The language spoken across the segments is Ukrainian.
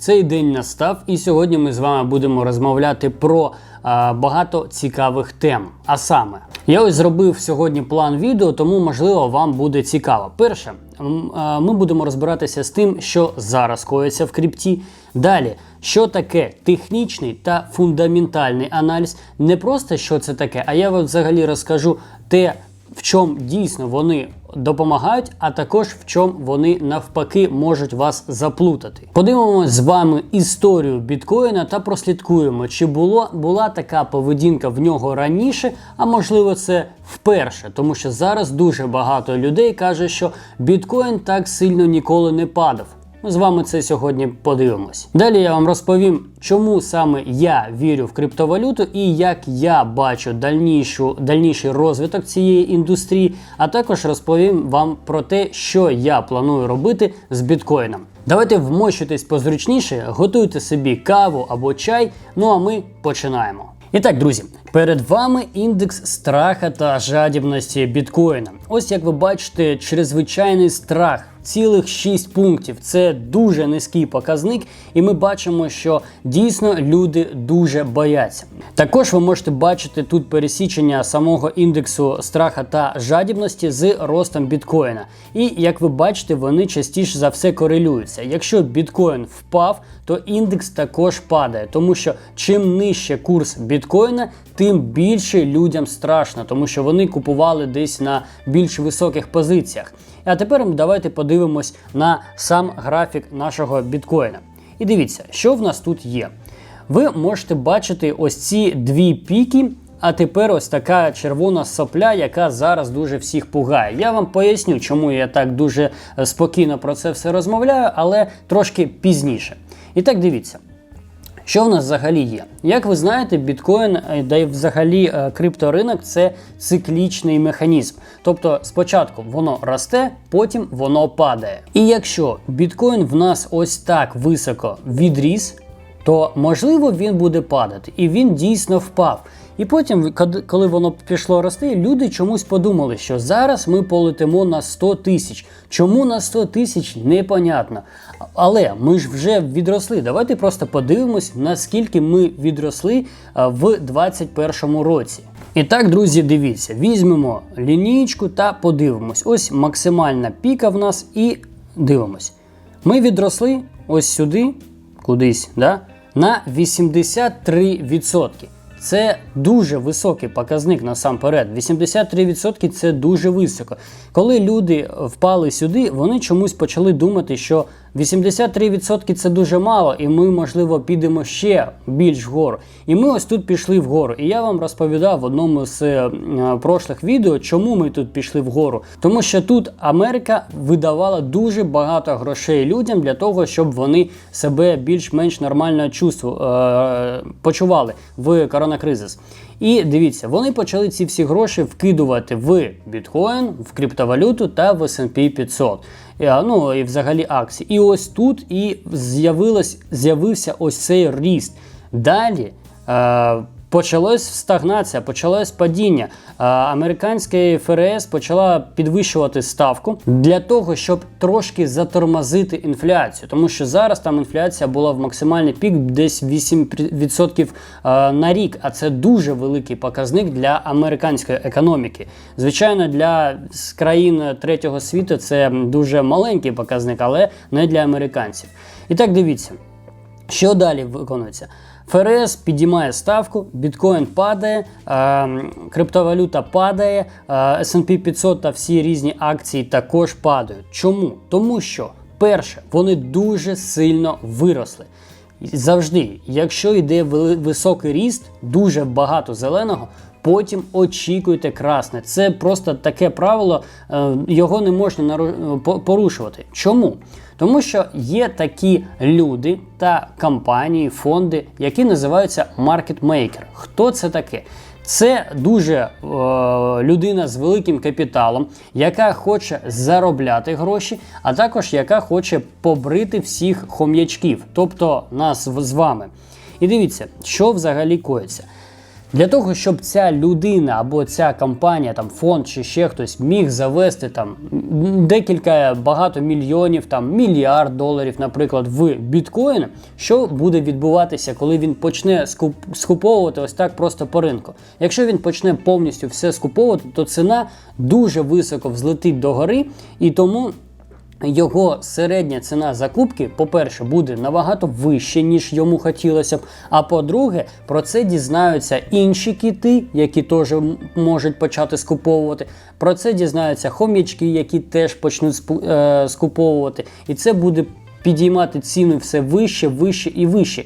цей день настав, і сьогодні ми з вами будемо розмовляти про а, багато цікавих тем. А саме, я ось зробив сьогодні план відео, тому можливо вам буде цікаво. Перше, м, ми будемо розбиратися з тим, що зараз коїться в крипті. Далі, що таке технічний та фундаментальний аналіз, не просто що це таке, а я вам взагалі розкажу те, в чому дійсно вони допомагають, а також в чому вони навпаки можуть вас заплутати. Подивимося з вами історію біткоїна та прослідкуємо, чи було була така поведінка в нього раніше, а можливо, це вперше, тому що зараз дуже багато людей каже, що біткоін так сильно ніколи не падав. Ми з вами це сьогодні подивимось. Далі я вам розповім, чому саме я вірю в криптовалюту і як я бачу дальнішу, дальніший розвиток цієї індустрії, а також розповім вам про те, що я планую робити з біткоїном. Давайте вмощуйтесь позручніше, готуйте собі каву або чай. Ну а ми починаємо. І так, друзі, перед вами індекс страха та жадібності біткоїна. Ось як ви бачите, чрезвичайний страх. Цілих 6 пунктів це дуже низький показник, і ми бачимо, що дійсно люди дуже бояться. Також ви можете бачити тут пересічення самого індексу страха та жадібності з ростом біткоїна. І як ви бачите, вони частіше за все корелюються. Якщо біткоін впав, то індекс також падає, тому що чим нижче курс біткоїна, тим більше людям страшно, тому що вони купували десь на більш високих позиціях. А тепер давайте подивимось на сам графік нашого біткоїна. І дивіться, що в нас тут є. Ви можете бачити ось ці дві піки. А тепер ось така червона сопля, яка зараз дуже всіх пугає. Я вам поясню, чому я так дуже е, спокійно про це все розмовляю, але трошки пізніше. І так дивіться. Що в нас взагалі є? Як ви знаєте, біткоін, е, да й взагалі е, крипторинок це циклічний механізм. Тобто спочатку воно росте, потім воно падає. І якщо біткоін в нас ось так високо відріс, то можливо він буде падати. І він дійсно впав. І потім, коли воно пішло рости, люди чомусь подумали, що зараз ми полетимо на 100 тисяч. Чому на 100 тисяч непонятно. Але ми ж вже відросли. Давайте просто подивимось, наскільки ми відросли в 2021 році. І так, друзі, дивіться, візьмемо лінійку та подивимось. Ось максимальна піка в нас і дивимось. Ми відросли ось сюди, кудись, да, на 83%. Це дуже високий показник насамперед. 83% це дуже високо. Коли люди впали сюди, вони чомусь почали думати, що 83% це дуже мало, і ми, можливо, підемо ще більш вгору. І ми ось тут пішли вгору. І я вам розповідав в одному з е, прошлих відео, чому ми тут пішли вгору. Тому що тут Америка видавала дуже багато грошей людям для того, щоб вони себе більш-менш нормально чувству, е, почували в коронакризис. І дивіться, вони почали ці всі гроші вкидувати в біткоін, в криптовалюту та в S&P 500. Ну і взагалі акції. І ось тут і з'явився ось цей ріст. Далі. Почалась стагнація, почалось падіння. Американська ФРС почала підвищувати ставку для того, щоб трошки затормозити інфляцію, тому що зараз там інфляція була в максимальний пік десь 8% на рік. А це дуже великий показник для американської економіки. Звичайно, для країн третього світу це дуже маленький показник, але не для американців. І так дивіться, що далі виконується. ФРС підіймає ставку, біткоін падає, е, криптовалюта падає, е, SP 500 та всі різні акції також падають. Чому? Тому що, перше, вони дуже сильно виросли. Завжди, якщо йде високий ріст, дуже багато зеленого. Потім очікуйте красне. Це просто таке правило, е, його не можна порушувати. Чому? Тому що є такі люди та компанії, фонди, які називаються маркетмейкер. Хто це таке? Це дуже е, людина з великим капіталом, яка хоче заробляти гроші, а також яка хоче побрити всіх хом'ячків, тобто нас з вами. І дивіться, що взагалі коїться. Для того, щоб ця людина або ця компанія, там фонд чи ще хтось міг завести там декілька багато мільйонів, там мільярд доларів, наприклад, в біткоін, що буде відбуватися, коли він почне скуп, скуповувати ось так просто по ринку. Якщо він почне повністю все скуповувати, то ціна дуже високо взлетить до гори, і тому його середня ціна закупки, по-перше, буде набагато вище, ніж йому хотілося б. А по-друге, про це дізнаються інші кіти, які теж можуть почати скуповувати. Про це дізнаються хом'ячки, які теж почнуть е, скуповувати. І це буде підіймати ціни все вище, вище і вище.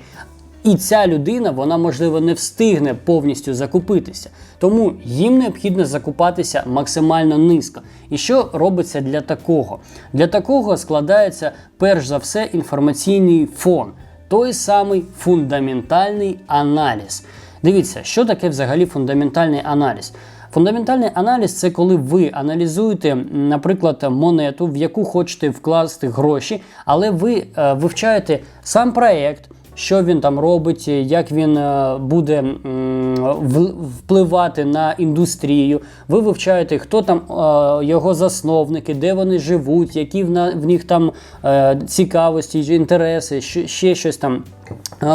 І ця людина, вона можливо не встигне повністю закупитися. Тому їм необхідно закупатися максимально низько. І що робиться для такого? Для такого складається перш за все інформаційний фон, той самий фундаментальний аналіз. Дивіться, що таке взагалі фундаментальний аналіз. Фундаментальний аналіз це коли ви аналізуєте, наприклад, монету, в яку хочете вкласти гроші, але ви е, вивчаєте сам проект, що він там робить, як він е, буде впливати на індустрію. Ви вивчаєте, хто там е, його засновники, де вони живуть, які в, них там е, цікавості, інтереси, ще щось там.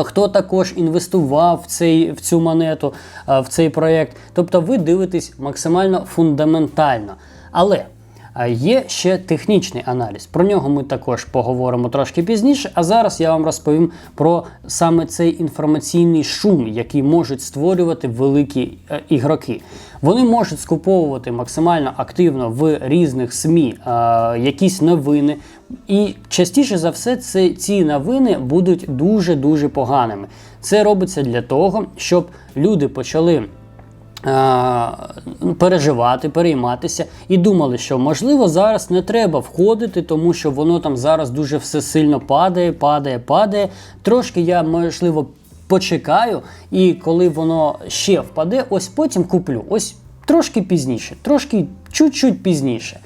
Хто також інвестував в, цей, в цю монету, в цей проєкт. Тобто ви дивитесь максимально фундаментально. Але Є ще технічний аналіз. Про нього ми також поговоримо трошки пізніше. А зараз я вам розповім про саме цей інформаційний шум, який можуть створювати великі е, ігроки. Вони можуть скуповувати максимально активно в різних СМІ е, якісь новини. І частіше за все, це, ці новини будуть дуже дуже поганими. Це робиться для того, щоб люди почали. Переживати, перейматися і думали, що можливо зараз не треба входити, тому що воно там зараз дуже все сильно падає, падає, падає. Трошки я можливо почекаю, і коли воно ще впаде, ось потім куплю. Ось трошки пізніше, трошки чуть-чуть пізніше.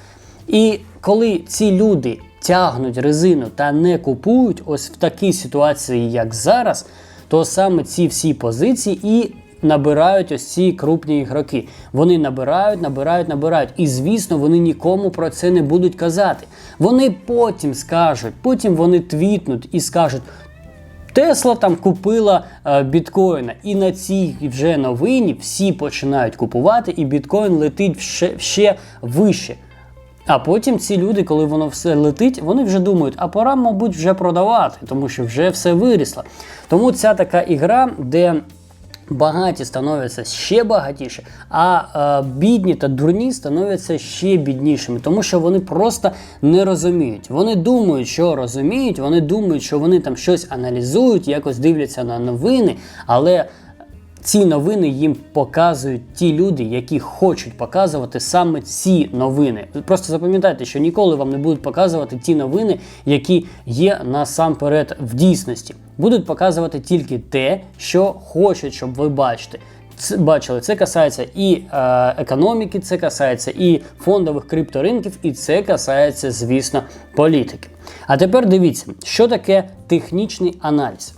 І коли ці люди тягнуть резину та не купують, ось в такій ситуації, як зараз, то саме ці всі позиції і набирають ось ці крупні ігроки. Вони набирають, набирають, набирають. І звісно, вони нікому про це не будуть казати. Вони потім скажуть, потім вони твітнуть і скажуть. Тесла там купила е, біткоїна, і на цій вже новині всі починають купувати, і біткоін летить ще, ще вище. А потім ці люди, коли воно все летить, вони вже думають, а пора, мабуть, вже продавати, тому що вже все вирісло. Тому ця така ігра, де багаті становляться ще багатіше, а е, бідні та дурні становляться ще біднішими, тому що вони просто не розуміють. Вони думають, що розуміють, вони думають, що вони там щось аналізують, якось дивляться на новини, але ці новини їм показують ті люди, які хочуть показувати саме ці новини. Просто запам'ятайте, що ніколи вам не будуть показувати ті новини, які є насамперед в дійсності. Будуть показувати тільки те, що хочуть, щоб ви бачите. Це бачили, це касається і е, економіки, це касається і фондових крипторинків, і це касається, звісно, політики. А тепер дивіться, що таке технічний аналіз.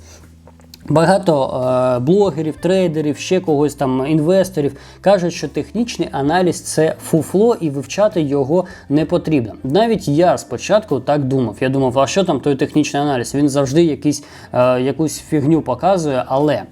Багато е, блогерів, трейдерів, ще когось там інвесторів кажуть, що технічний аналіз це фуфло і вивчати його не потрібно. Навіть я спочатку так думав. Я думав, а що там той технічний аналіз? Він завжди якийсь, е, якусь фігню показує, але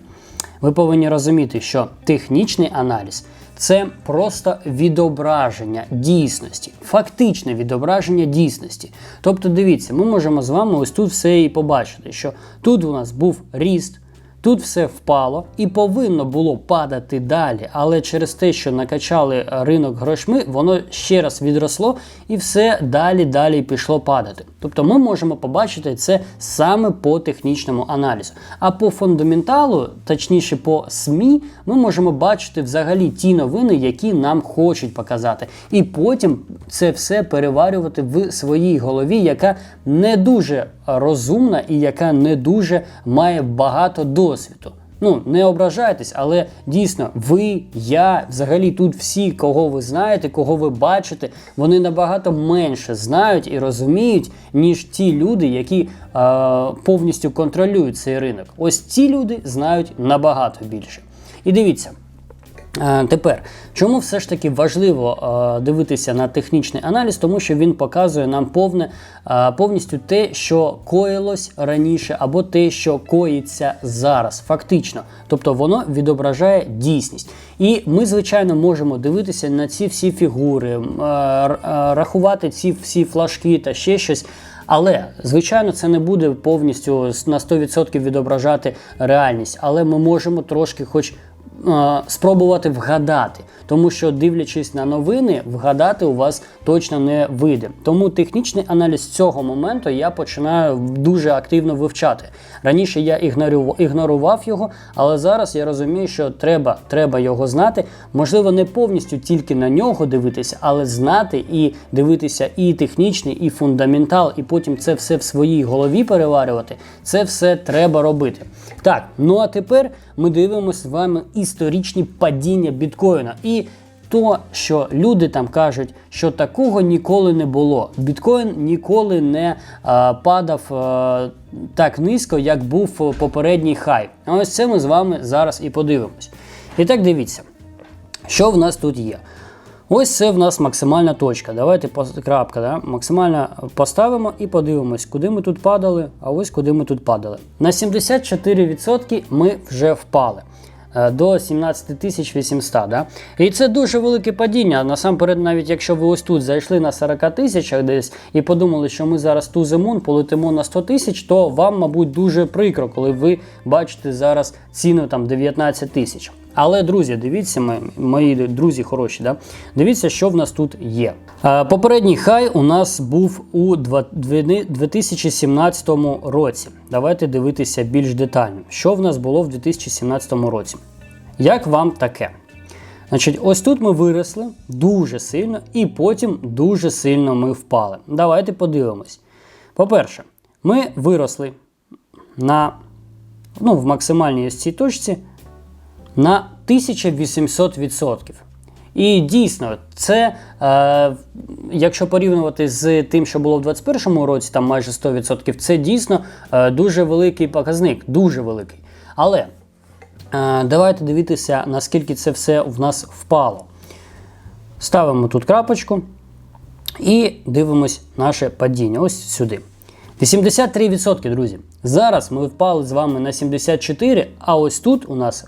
ви повинні розуміти, що технічний аналіз це просто відображення дійсності, фактичне відображення дійсності. Тобто, дивіться, ми можемо з вами ось тут все і побачити, що тут у нас був ріст. Тут все впало і повинно було падати далі, але через те, що накачали ринок грошми, воно ще раз відросло і все далі далі пішло падати. Тобто ми можемо побачити це саме по технічному аналізу. А по фундаменталу, точніше по СМІ, ми можемо бачити взагалі ті новини, які нам хочуть показати. І потім це все переварювати в своїй голові, яка не дуже розумна і яка не дуже має багато досвіду. Ну, не ображайтесь, але дійсно, ви, я, взагалі тут всі, кого ви знаєте, кого ви бачите, вони набагато менше знають і розуміють, ніж ті люди, які е, повністю контролюють цей ринок. Ось ці люди знають набагато більше. І дивіться. Е, Тепер, чому все ж таки важливо е, дивитися на технічний аналіз, тому що він показує нам повне, е, повністю те, що коїлось раніше, або те, що коїться зараз, фактично. Тобто воно відображає дійсність. І ми, звичайно, можемо дивитися на ці всі фігури, рахувати ці всі флажки та ще щось. Але, звичайно, це не буде повністю на 100% відображати реальність, але ми можемо трошки хоч спробувати вгадати, тому що дивлячись на новини, вгадати у вас точно не вийде. Тому технічний аналіз цього моменту я починаю дуже активно вивчати. Раніше я ігнорував його, але зараз я розумію, що треба, треба його знати. Можливо, не повністю тільки на нього дивитися, але знати і дивитися і технічний, і фундаментал, і потім це все в своїй голові переварювати. Це все треба робити. Так, ну а тепер ми дивимося з вами історичні падіння біткоїна. І то, що люди там кажуть, що такого ніколи не було. Біткоін ніколи не а, падав а, так низько, як був попередній хай. А ось це ми з вами зараз і подивимось. І так дивіться, що в нас тут є. Ось це в нас максимальна точка. Давайте крапка, да? максимально поставимо і подивимось, куди ми тут падали, а ось куди ми тут падали. На 74% ми вже впали. е, До 17 800, да? І це дуже велике падіння. Насамперед, навіть якщо ви ось тут зайшли на 40 тисячах десь і подумали, що ми зараз ту зимун полетимо на 100 тисяч, то вам, мабуть, дуже прикро, коли ви бачите зараз ціну там 19 тисяч. Але, друзі, дивіться, мої, мої друзі хороші, да? дивіться, що в нас тут є. Попередній хай у нас був у 2017 році. Давайте дивитися більш детально, що в нас було в 2017 році. Як вам таке? Значить, ось тут ми виросли дуже сильно, і потім дуже сильно ми впали. Давайте подивимось. По-перше, ми виросли на, ну, в максимальній ось цій точці на 1800%. І дійсно, це, е, якщо порівнювати з тим, що було в 2021 році, там майже 100%, це дійсно е, дуже великий показник, дуже великий. Але е, давайте дивитися, наскільки це все в нас впало. Ставимо тут крапочку і дивимось наше падіння. Ось сюди. 83%, друзі. Зараз ми впали з вами на 74, а ось тут у нас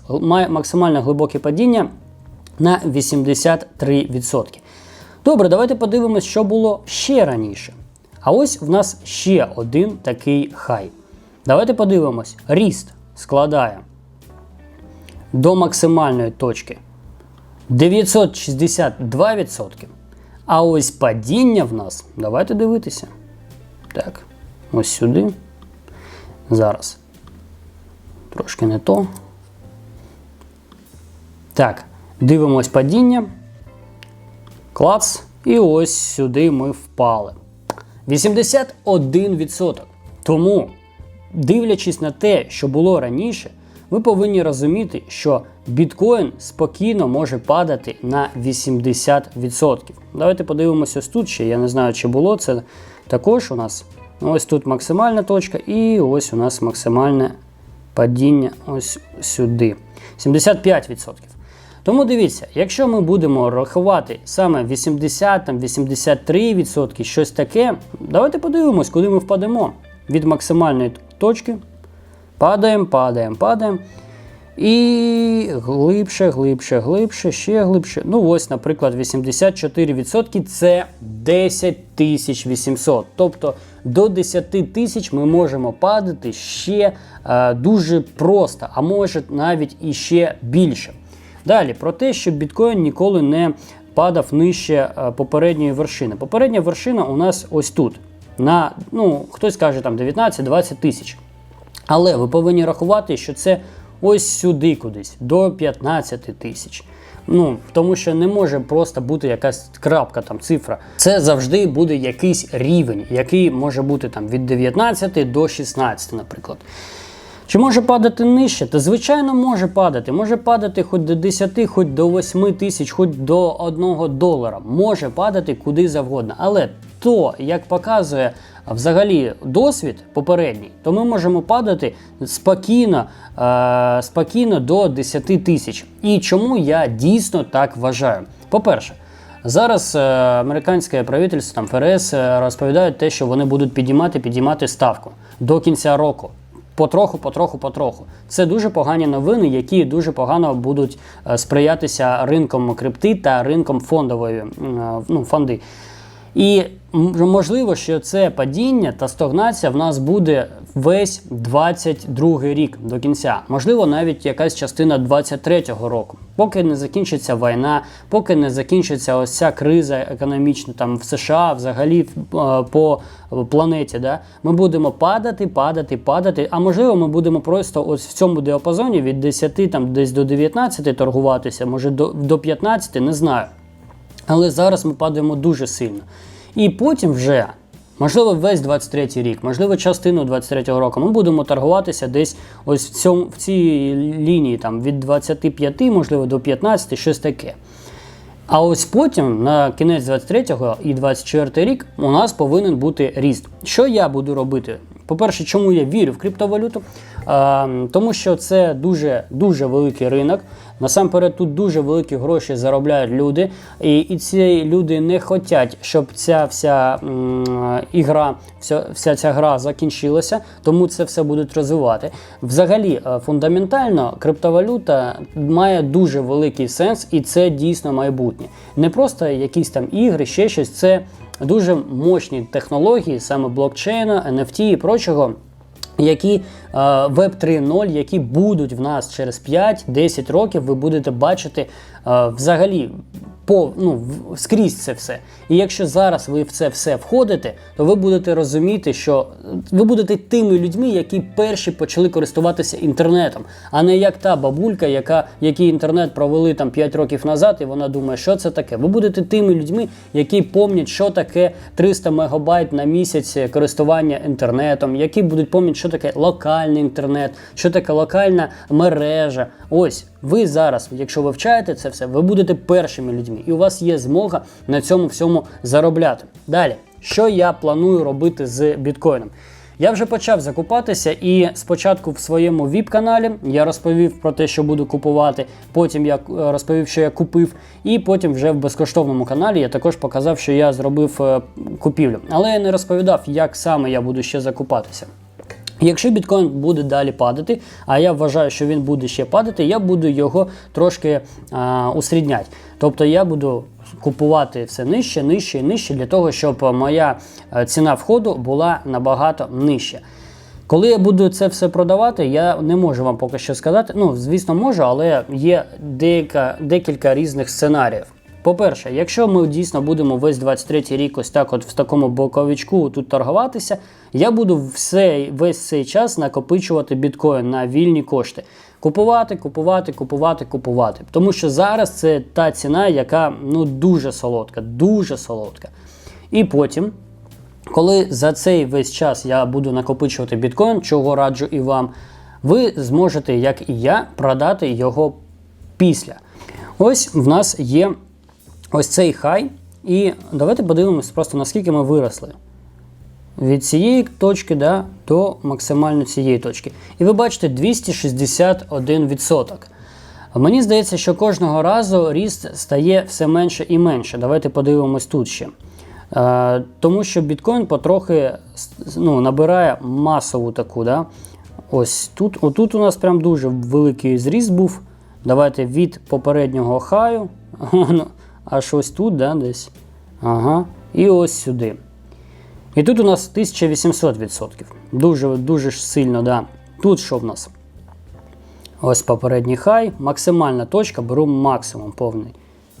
максимально глибоке падіння на 83%. Добре, давайте подивимось, що було ще раніше. А ось в нас ще один такий хай. Давайте подивимось. Ріст складає до максимальної точки 962%. А ось падіння в нас, давайте дивитися. Так, ось сюди. Зараз. Трошки не то. Так, дивимось падіння. Клац. І ось сюди ми впали. 81%. Тому, дивлячись на те, що було раніше, ви повинні розуміти, що біткоін спокійно може падати на 80%. Давайте подивимося ось тут ще. Я не знаю, чи було це також у нас. Ось тут максимальна точка, і ось у нас максимальне падіння ось сюди. 75%. Тому дивіться, якщо ми будемо рахувати саме 80-83%, щось таке, давайте подивимось, куди ми впадемо. Від максимальної точки. Падаємо, падаємо, падаємо. І глибше, глибше, глибше, ще глибше. Ну, ось, наприклад, 84% це 10 800. Тобто до 10 тисяч ми можемо падати ще е, дуже просто, а може навіть і ще більше. Далі про те, що біткоін ніколи не падав нижче е, попередньої вершини. Попередня вершина у нас ось тут. На, ну, хтось каже там 19-20 тисяч. Але ви повинні рахувати, що це ось сюди кудись, до 15 тисяч. Ну, тому що не може просто бути якась крапка, там цифра. Це завжди буде якийсь рівень, який може бути там від 19 до 16, наприклад. Чи може падати нижче? Та звичайно може падати. Може падати хоч до 10, хоч до 8 тисяч, хоч до 1 долара. Може падати куди завгодно. Але то, як показує взагалі досвід попередній, то ми можемо падати спокійно, е, спокійно до 10 тисяч. І чому я дійсно так вважаю? По-перше, Зараз е, американське правительство там ФРС е, розповідають те, що вони будуть підіймати, підіймати ставку до кінця року. Потроху, потроху, потроху. Це дуже погані новини, які дуже погано будуть е, сприятися ринком крипти та ринком фондової ну, фонди. І можливо, що це падіння та стагнація в нас буде весь 22 рік до кінця. Можливо, навіть якась частина 23-го року, поки не закінчиться війна, поки не закінчиться ось ця криза економічна там в США, взагалі е, по планеті. Да? Ми будемо падати, падати, падати. А можливо, ми будемо просто ось в цьому діапазоні від 10 там десь до 19 торгуватися, може до, до 15, не знаю. Але зараз ми падаємо дуже сильно. І потім вже, можливо, весь 23-й рік, можливо, частину 23-го року, ми будемо торгуватися десь ось в, цьому, в цій лінії там, від 25, можливо, до 15, щось таке. А ось потім, на кінець 23-го і 24 рік, у нас повинен бути ріст. Що я буду робити? По-перше, чому я вірю в криптовалюту? А, тому що це дуже дуже великий ринок. Насамперед, тут дуже великі гроші заробляють люди, і, і ці люди не хочуть, щоб ця вся ігра, вся, вся ця гра закінчилася, тому це все будуть розвивати. Взагалі, е, фундаментально, криптовалюта має дуже великий сенс, і це дійсно майбутнє. Не просто якісь там ігри, ще щось. Це дуже мощні технології, саме блокчейна, NFT і прочого. Які Web 3.0, які будуть в нас через 5-10 років, ви будете бачити е, взагалі по ну скрізь це все. І якщо зараз ви в це все входите, то ви будете розуміти, що ви будете тими людьми, які перші почали користуватися інтернетом, а не як та бабулька, яка який інтернет провели там 5 років назад, і вона думає, що це таке. Ви будете тими людьми, які помнять, що таке 300 мегабайт на місяць користування інтернетом, які будуть пам'ятати, що таке локальний інтернет, що таке локальна мережа. Ось ви зараз, якщо вивчаєте це все, ви будете першими людьми, і у вас є змога на цьому всьому заробляти. Далі, що я планую робити з біткоїном? Я вже почав закупатися, і спочатку в своєму віп-каналі я розповів про те, що буду купувати. Потім я е, розповів, що я купив, і потім вже в безкоштовному каналі я також показав, що я зробив е, купівлю. Але я не розповідав, як саме я буду ще закупатися. Якщо біткоін буде далі падати, а я вважаю, що він буде ще падати, я буду його трошки а, усрідняти. Тобто я буду купувати все нижче, нижче і нижче для того, щоб моя е, ціна входу була набагато нижча. Коли я буду це все продавати, я не можу вам поки що сказати. Ну, звісно, можу, але є деяка, декілька різних сценаріїв. По-перше, якщо ми дійсно будемо весь 23 рік ось так, от в такому боковичку тут торгуватися, я буду все, весь цей час накопичувати біткоін на вільні кошти. Купувати, купувати, купувати, купувати. Тому що зараз це та ціна, яка ну дуже солодка, дуже солодка. І потім, коли за цей весь час я буду накопичувати біткоін, чого раджу і вам, ви зможете, як і я, продати його після. Ось в нас є ось цей хай. І давайте подивимось просто наскільки ми виросли. Від цієї точки да, до максимально цієї точки. І ви бачите 261%. Мені здається, що кожного разу ріст стає все менше і менше. Давайте подивимось тут ще. Е, тому що біткоін потрохи ну, набирає масову таку. Да? Ось тут, отут у нас прям дуже великий зріст був. Давайте від попереднього хаю, ну, аж ось тут, да, десь. Ага. І ось сюди. І тут у нас 1800%. Дуже дуже ж сильно, да. Тут що в нас? Ось попередній хай, максимальна точка, беру максимум повний.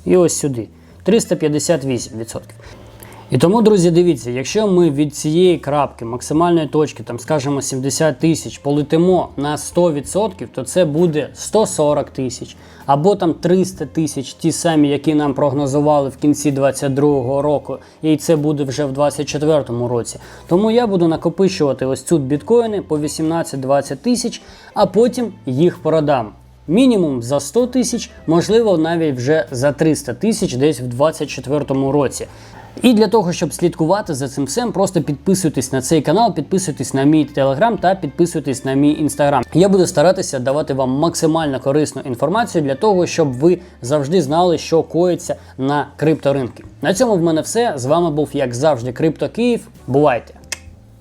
І ось сюди. 358%. І тому, друзі, дивіться, якщо ми від цієї крапки максимальної точки, там скажімо 70 тисяч, полетимо на 100%, то це буде 140 тисяч, або там 300 тисяч, ті самі, які нам прогнозували в кінці 2022 року, і це буде вже в 2024 році. Тому я буду накопичувати ось тут біткоїни по 18-20 тисяч, а потім їх продам. Мінімум за 100 тисяч, можливо, навіть вже за 300 тисяч десь в 2024 році. І для того, щоб слідкувати за цим всім, просто підписуйтесь на цей канал, підписуйтесь на мій телеграм та підписуйтесь на мій інстаграм. Я буду старатися давати вам максимально корисну інформацію для того, щоб ви завжди знали, що коїться на крипторинку. На цьому в мене все. З вами був, як завжди, Крипто Київ. Бувайте!